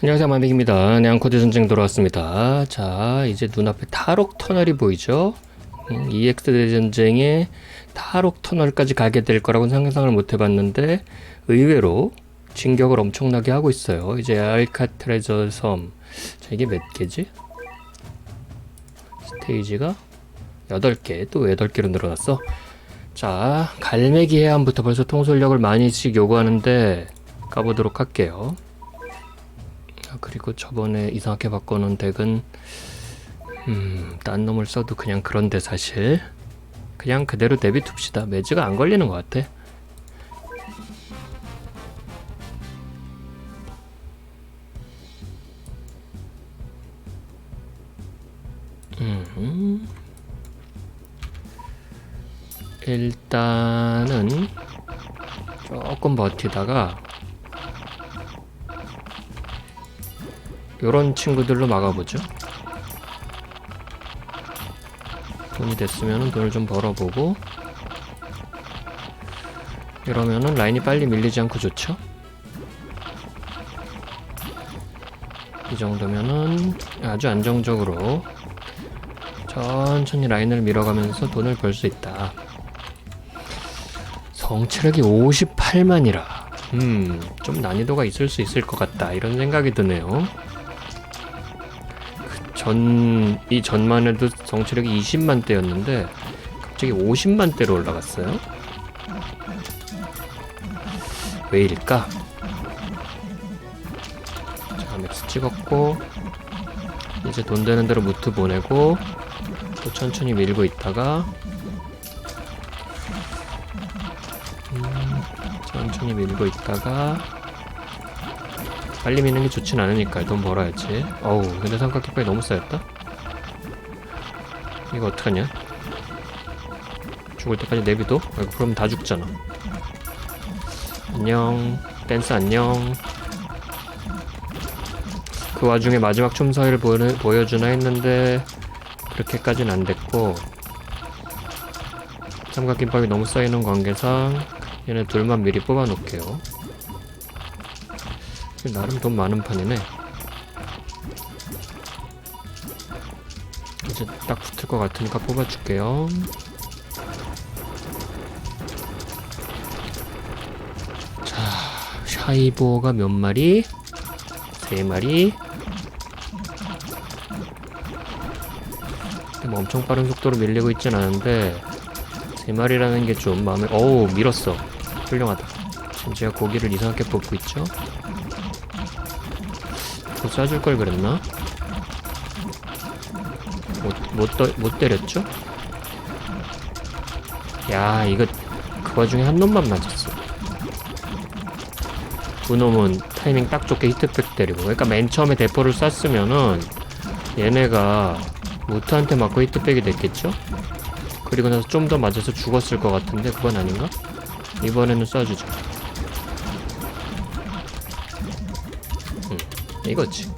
안녕하세요 만백입니다. 네앙코드 전쟁 돌아왔습니다. 자 이제 눈앞에 탈옥 터널이 보이죠? 음, EX 대전쟁에 탈옥 터널까지 가게 될 거라고는 상상을 못 해봤는데 의외로 진격을 엄청나게 하고 있어요. 이제 알카트레저 섬. 자 이게 몇 개지? 스테이지가 8개 또 8개로 늘어났어. 자 갈매기 해안부터 벌써 통솔력을 많이씩 요구하는데 가보도록 할게요. 아, 그리고 저번에 이상하게 바꿔놓은 덱은 음, 딴 놈을 써도 그냥 그런데 사실 그냥 그대로 내비둡시다. 매즈가 안 걸리는 것 같아. 음. 일단은 조금 버티다가 요런 친구들로 막아보죠. 돈이 됐으면 돈을 좀 벌어보고 이러면은 라인이 빨리 밀리지 않고 좋죠. 이 정도면은 아주 안정적으로 천천히 라인을 밀어가면서 돈을 벌 수 있다. 성체력이 58만이라. 음, 좀 난이도가 있을 수 있을 것 같다. 이런 생각이 드네요. 전, 이 전만 해도 성체력이 20만 대였는데, 갑자기 50만 대로 올라갔어요. 왜일까? 자, 맥스 찍었고, 이제 돈 되는 대로 무트 보내고, 또 천천히 밀고 있다가, 음, 천천히 밀고 있다가, 빨리 미는 게 좋진 않으니까 돈 벌어야지. 어우, 근데 삼각김밥이 너무 쌓였다? 이거 어떡하냐? 죽을 때까지 내비도? 아이고, 그럼 다 죽잖아. 안녕. 댄스 안녕. 그 와중에 마지막 춤사위를 보여, 보여 주나 했는데, 그렇게까지는 안 됐고, 삼각김밥이 너무 쌓이는 관계상, 얘네 둘만 미리 뽑아놓을게요. 나름 돈 많은 판이네. 이제 딱 붙을 것 같으니까 뽑아줄게요. 자, 샤이보가 몇 마리? 세 마리. 뭐 엄청 빠른 속도로 밀리고 있진 않은데 세 마리라는 게 좀 마음에 어우 밀었어 훌륭하다 심지어 고기를 이상하게 뽑고 있죠 더 쏴줄 걸 그랬나? 못, 못, 떠, 못 때렸죠? 야, 이거 그 와중에 한 놈만 맞았어. 두 놈은 타이밍 딱 좋게 히트백 때리고. 그러니까 맨 처음에 대포를 쐈으면은 얘네가 무트한테 맞고 히트백이 됐겠죠? 그리고 나서 좀 더 맞아서 죽었을 것 같은데 그건 아닌가? 이번에는 쏴주자. 이거지.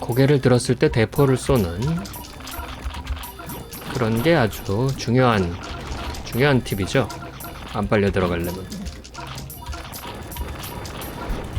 고개를 들었을 때 대포를 쏘는 그런 게 아주 중요한 중요한 팁이죠. 안 빨려 들어가려면.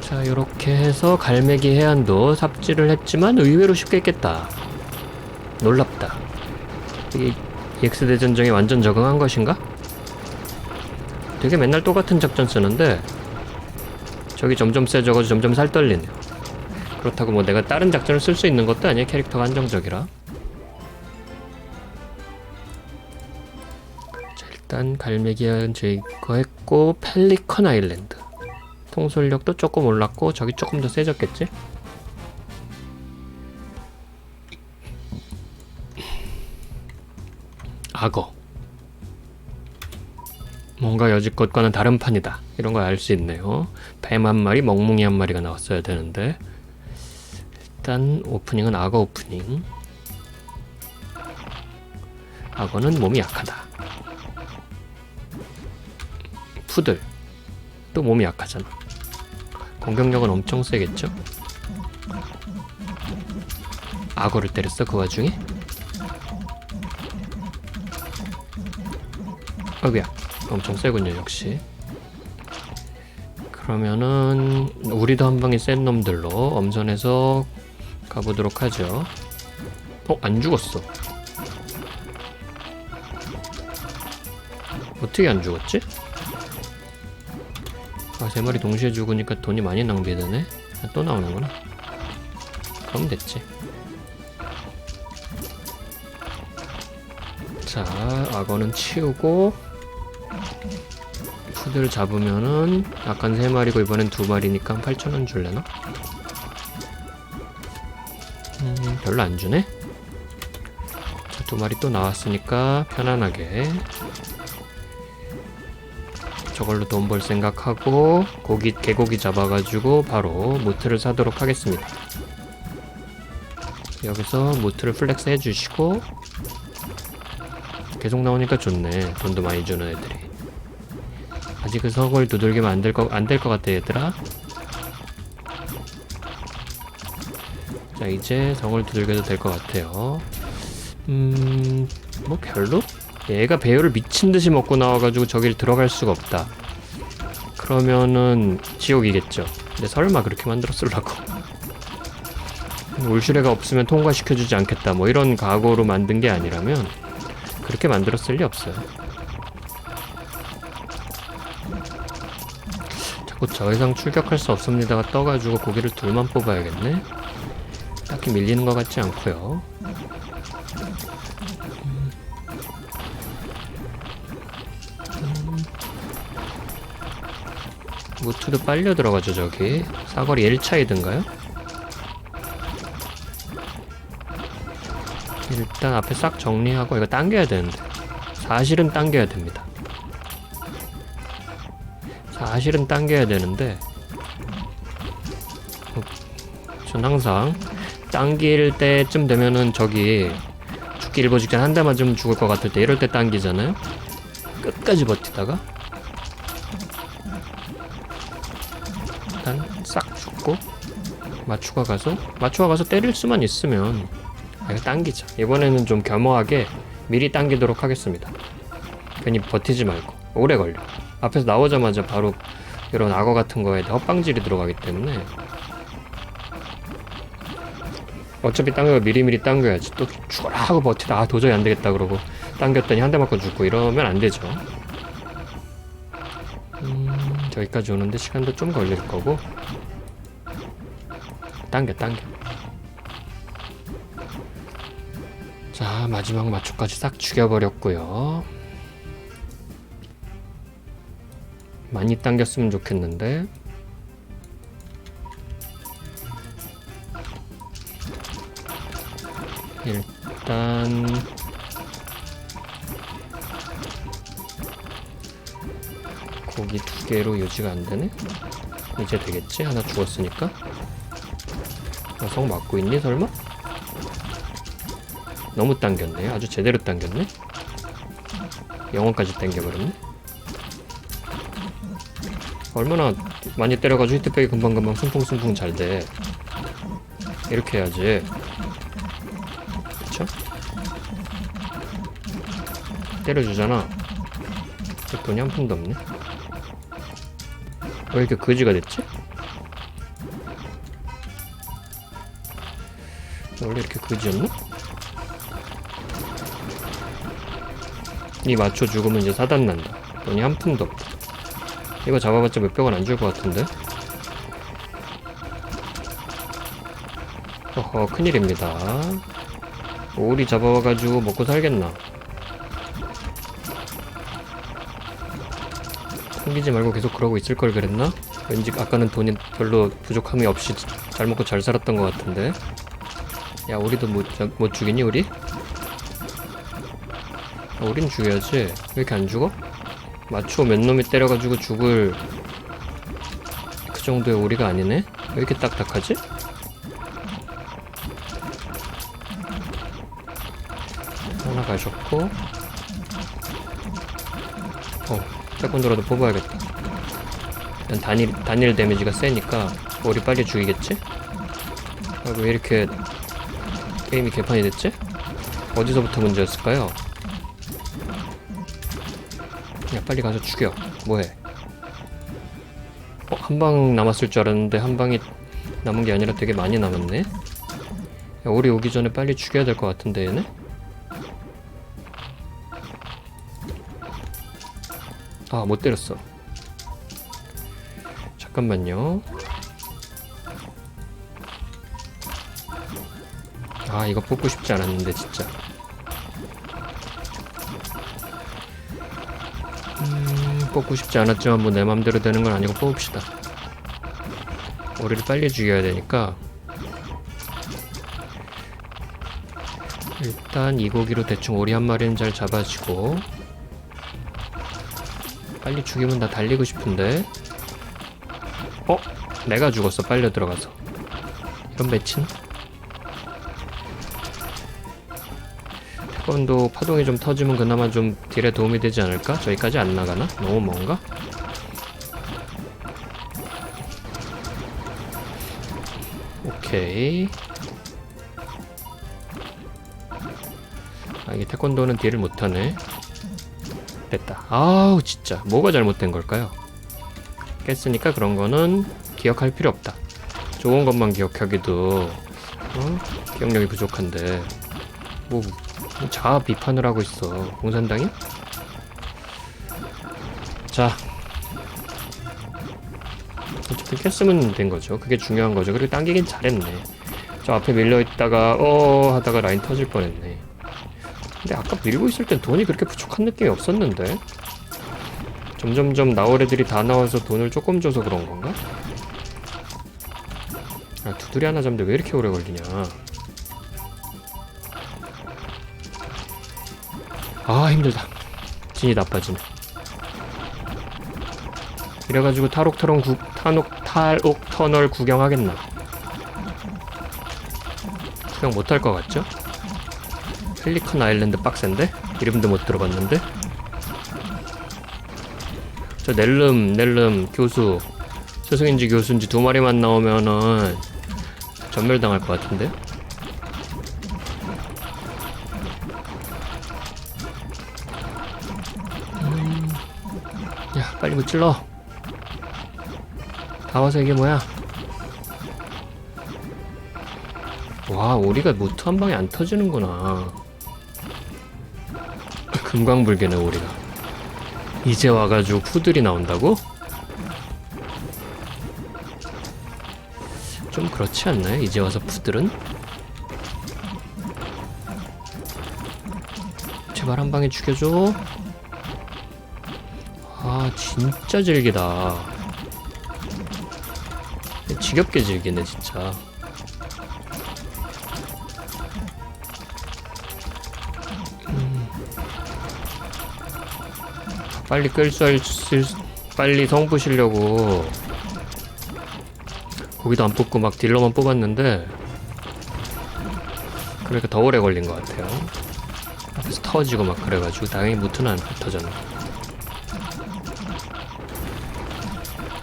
자, 이렇게 해서 갈매기 해안도 삽질을 했지만 의외로 쉽게 했겠다. 놀랍다. 이게 EX 대전정에 완전 적응한 것인가? 되게 맨날 똑같은 작전 쓰는데 적이 점점 세져가지고 점점 살 떨리네요. 그렇다고 뭐 내가 다른 작전을 쓸 수 있는 것도 아니야. 캐릭터가 한정적이라. 자, 일단 갈매기한 제거했고 펠리컨 아일랜드. 통솔력도 조금 올랐고 적이 조금 더 세졌겠지? 악어. 뭔가 여지껏과는 다른 판이다. 이런 걸 알 수 있네요. 뱀 한 마리, 멍뭉이 한 마리가 나왔어야 되는데 일단 오프닝은 악어 오프닝. 악어는 몸이 약하다. 푸들 또 몸이 약하잖아. 공격력은 엄청 세겠죠? 악어를 때렸어 그 와중에? 어구야 엄청 세군요 역시 그러면은 우리도 한 방에 센 놈들로 엄선해서 가보도록 하죠. 어, 안 죽었어. 어떻게 안 죽었지? 아, 세 마리 동시에 죽으니까 돈이 많이 낭비되네. 아, 또 나오는구나. 그럼 됐지. 자, 악어는 치우고 푸들 잡으면은 아깐 세 마리고 이번엔 두 마리니까 8,000원 줄래나? 음, 별로 안 주네. 자, 두 마리 또 나왔으니까 편안하게 저걸로 돈 벌 생각하고 고기 개고기 잡아가지고 바로 모트를 사도록 하겠습니다. 여기서 모트를 플렉스 해주시고 계속 나오니까 좋네. 돈도 많이 주는 애들이. 아직 그 석을 두들기면 안 될 거 안 될 것 같아 얘들아. 자 이제 석을 두들겨도 될 것 같아요. 음, 뭐 별로? 얘가 배율을 미친 듯이 먹고 나와가지고 저길 들어갈 수가 없다. 그러면은 지옥이겠죠. 근데 설마 그렇게 만들었을라고? 울슈레가 없으면 통과시켜주지 않겠다. 뭐 이런 각오로 만든 게 아니라면 그렇게 만들었을 리 없어요. 자꾸 저 이상 출격할 수 없습니다가 떠가지고 고기를 둘만 뽑아야겠네. 딱히 밀리는 것 같지 않고요. 무트도 빨려 들어가죠 저기 사거리 1차이든가요? 일단 앞에 싹 정리하고 이거 당겨야 되는데 사실은 당겨야 됩니다 사실은 당겨야 되는데. 어, 전 항상 당길 때쯤 되면은 저기 죽기 일보 직전 한 대만 좀 죽을 것 같을 때 이럴 때 당기잖아요. 끝까지 버티다가 일단 싹 죽고 마추가 가서 마추가 가서 때릴 수만 있으면 아, 이거 당기자. 이번에는 좀 겸허하게 미리 당기도록 하겠습니다. 괜히 버티지 말고 오래 걸려 앞에서 나오자마자 바로 이런 악어 같은 거에 헛방질이 들어가기 때문에 어차피 당겨 미리미리 당겨야지. 또 죽어라 하고 버티다 아 도저히 안 되겠다 그러고 당겼더니 한 대 맞고 죽고 이러면 안 되죠. 음, 저기까지 오는데 시간도 좀 걸릴 거고. 당겨 당겨. 자 마지막 마초까지 싹 죽여버렸고요 많이 당겼으면 좋겠는데 일단 고기 두 개로 유지가 안 되네? 이제 되겠지? 하나 죽었으니까. 여성 맞고 있니, 설마? 너무 당겼네. 아주 제대로 당겼네. 영혼까지 당겨버렸네. 얼마나 많이 때려가지고 히트백이 금방금방 숨풍숨풍 잘 돼. 이렇게 해야지. 그쵸? 때려주잖아. 돈이 한 푼도 없네. 왜 이렇게 거지가 됐지? 원래 이렇게 거지였나? 이 맞춰 죽으면 이제 사단 난다. 돈이 한 푼도 없다. 이거 잡아봤자 몇백 원안줄 것 같은데? 어허, 큰일입니다. 오리 잡아와가지고 먹고 살겠나? 숨기지 말고 계속 그러고 있을 걸 그랬나? 왠지 아까는 돈이 별로 부족함이 없이 잘 먹고 잘 살았던 것 같은데. 야, 우리도 못, 자- 못 죽이니, 우리? 아, 우린 죽여야지. 왜 이렇게 안 죽어? 마초 몇 놈이 때려가지고 죽을 그 정도의 오리가 아니네? 왜 이렇게 딱딱하지? 하나 가셨고 어, 세컨드라도 뽑아야겠다 일단 단일, 단일 데미지가 세니까 오리 빨리 죽이겠지? 아, 왜 이렇게 게임이 개판이 됐지? 어디서부터 문제였을까요? 야 빨리 가서 죽여 뭐해 어 한 방 남았을 줄 알았는데 한 방이 남은 게 아니라 되게 많이 남았네. 야, 우리 오기 전에 빨리 죽여야 될 것 같은데 얘네. 아 못 때렸어. 잠깐만요. 아 이거 뽑고 싶지 않았는데 진짜. 뽑고 싶지 않았지만 뭐 내 맘대로 되는 건 아니고 뽑읍시다. 오리를 빨리 죽여야 되니까 일단 이 고기로 대충 오리 한 마리는 잘 잡아주고 빨리 죽이면 나 달리고 싶은데 어? 내가 죽었어 빨려 들어가서 이런 매친? 태권도 파동이 좀 터지면 그나마 좀 딜에 도움이 되지 않을까? 저기까지 안 나가나? 너무 먼가? 오케이 아 이게 태권도는 딜을 못하네 됐다 아우 진짜 뭐가 잘못된 걸까요? 깼으니까 그런 거는 기억할 필요 없다 좋은 것만 기억하기도 어? 기억력이 부족한데 뭐 자아 비판을 하고 있어. 공산당이? 자. 어쨌든 깼으면 된 거죠. 그게 중요한 거죠. 그리고 당기긴 잘했네. 저 앞에 밀려있다가 어 하다가 라인 터질 뻔했네. 근데 아까 밀고 있을 땐 돈이 그렇게 부족한 느낌이 없었는데? 점점점 나올 애들이 다 나와서 돈을 조금 줘서 그런 건가? 아 두드리 하나 잡는데 왜 이렇게 오래 걸리냐 아 힘들다 진이 나빠지네 이래가지고 탈옥 터널 구, 탈옥 탈옥 터널 구경하겠나 구경 못할 것 같죠? 펠리컨 아일랜드 빡센데? 이름도 못 들어봤는데? 저 넬름 넬름 교수 스승인지 교수인지 두 마리만 나오면은 전멸당할 것 같은데? 빨리 무찔러 다 와서 이게 뭐야 와 오리가 모트 한 방에 안 터지는구나 금광불개네 오리가 이제 와가지고 푸들이 나온다고? 좀 그렇지 않나요? 이제 와서 푸들은? 제발 한 방에 죽여줘 아 진짜 질기다. 지겹게 질기네 진짜. 빨리 끌수 빨리 성 부시려고 고기도 안 뽑고 막 딜러만 뽑았는데 그러니까 더 오래 걸린 것 같아요. 앞에서 터지고 막 그래가지고 다행히 무트는 안 터졌네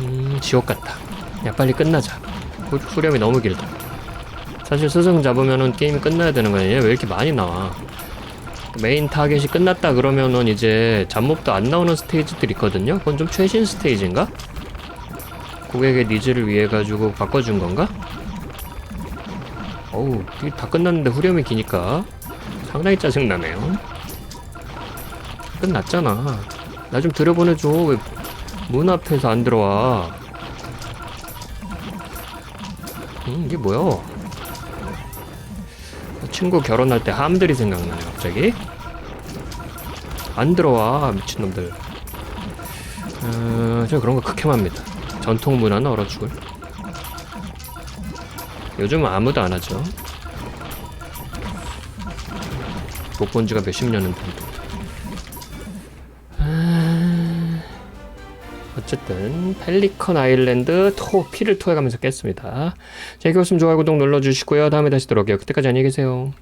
음 지옥 같다 야 빨리 끝나자 후, 후렴이 너무 길다 사실 스승 잡으면은 게임이 끝나야 되는 거 아니에요? 왜 이렇게 많이 나와 메인 타겟이 끝났다 그러면은 이제 잡몹도 안 나오는 스테이지들 있거든요. 그건 좀 최신 스테이지인가? 고객의 니즈를 위해 가지고 바꿔준 건가? 어우, 다 끝났는데 후렴이 기니까 상당히 짜증나네요. 끝났잖아. 나 좀 들여보내줘. 왜 문 앞에서 안 들어와? 음, 이게 뭐야? 친구 결혼할 때 함들이 생각나네 갑자기? 안 들어와 미친놈들. 어, 저 그런 거 극혐합니다. 전통 문화는 얼어 죽을 요즘은 아무도 안 하죠. 못 본 지가 몇십 년은 된다 어쨌든 펠리컨 아일랜드 토 피를 토해가면서 깼습니다. 재밌게 봤으면 좋아요 구독 눌러주시고요. 다음에 다시 들어올게요. 그때까지 안녕히 계세요.